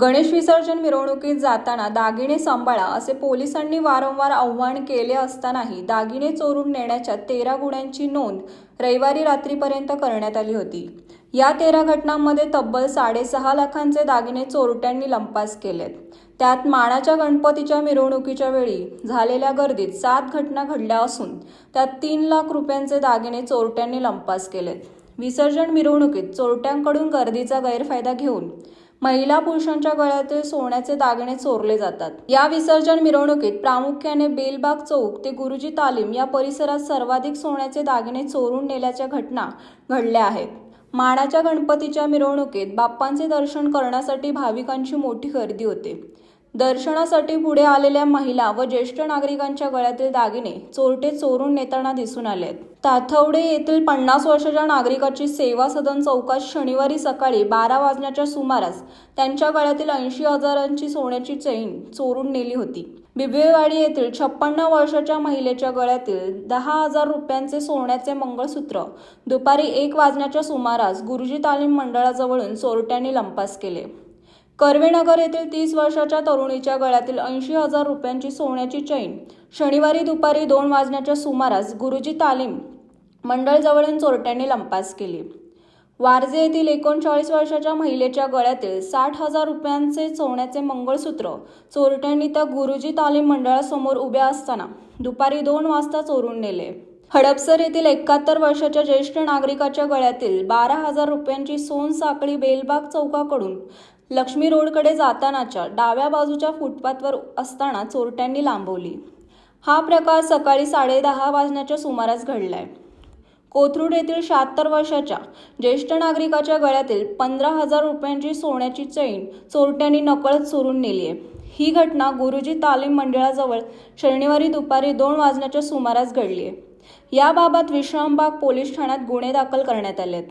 गणेश विसर्जन मिरवणुकीत जाताना दागिने सांभाळा असे पोलिसांनी वारंवार आव्हान केले असतानाही दागिने चोरून नेण्याच्या तेरा गुन्ह्यांची नोंद रविवारी रात्रीपर्यंत करण्यात आली होती. या तेरा घटनांमध्ये तब्बल साडेसहा लाखांचे दागिने चोरट्यांनी लंपास केलेत. त्यात मानाच्या गणपतीच्या मिरवणुकीच्या वेळी झालेल्या गर्दीत सात घटना घडल्या असून त्यात तीन लाख रुपयांचे दागिने चोरट्यांनी लंपास केलेत. विसर्जन मिरवणुकीत चोरट्यांकडून गर्दीचा गैरफायदा घेऊन महिला पुरुषांच्या गळ्यातील सोन्याचे दागिने चोरले जातात. या विसर्जन मिरवणुकीत प्रामुख्याने बेलबाग चौक ते गुरुजी तालीम या परिसरात सर्वाधिक सोन्याचे दागिने चोरून नेल्याच्या घटना घडल्या आहेत. मानाच्या गणपतीच्या मिरवणुकीत बाप्पांचे दर्शन करण्यासाठी भाविकांची मोठी गर्दी होते. दर्शनासाठी पुढे आलेल्या महिला व ज्येष्ठ नागरिकांच्या गळ्यातील दागिने चोरटे चोरून नेताना दिसून आले आहेत ताथवडे येथील पन्नास वर्षाच्या नागरिकाची सेवा सदन चौकात शनिवारी सकाळी बारा वाजण्याच्या सुमारास त्यांच्या गळ्यातील ऐंशी हजारांची सोन्याची चैन चोरून नेली होती. बिबवेवाडी येथील छप्पन्न वर्षाच्या महिलेच्या गळ्यातील दहा हजार रुपयांचे सोन्याचे मंगळसूत्र दुपारी एक वाजण्याच्या सुमारास गुरुजी तालीम मंडळाजवळून चोरट्यांनी लंपास केले. कर्वेनगर येथील तीस वर्षाच्या तरुणीच्या गळ्यातील ऐंशी हजार रुपयांची सोन्याची चैन शनिवारी दुपारी दोन वाजण्याच्या सुमारास गुरुजी तालीम मंडळजवळून चोरट्यांनी लंपास केली. वारजे येथील एकोणचाळीस वर्षाच्या महिलेच्या गळ्यातील साठ हजार रुपयांचे सोन्याचे मंगळसूत्र चोरट्यांनी त्या गुरुजी तालीम मंडळासमोर उभ्या असताना दुपारी दोन वाजता चोरून नेले. हडपसर येथील एकाहत्तर वर्षाच्या ज्येष्ठ नागरिकाच्या गळ्यातील बारा हजार रुपयांची सोन साखळी बेलबाग चौकाकडून लक्ष्मी रोडकडे जातानाच्या डाव्या बाजूच्या फुटपाथवर असताना चोरट्यांनी लांबवली. हा प्रकार सकाळी साडेदहा वाजण्याच्या सुमारास घडलाय. कोथरूड येथील शहात्तर वर्षाच्या ज्येष्ठ नागरिकाच्या गळ्यातील पंधरा हजार रुपयांची सोन्याची चैन चोरट्यांनी नकळत चोरून नेली आहे. ही घटना गुरुजी तालीम मंडळाजवळ शनिवारी दुपारी दोन वाजण्याच्या सुमारास घडली आहे. याबाबत विश्रामबाग पोलीस ठाण्यात गुन्हे दाखल करण्यात आले आहेत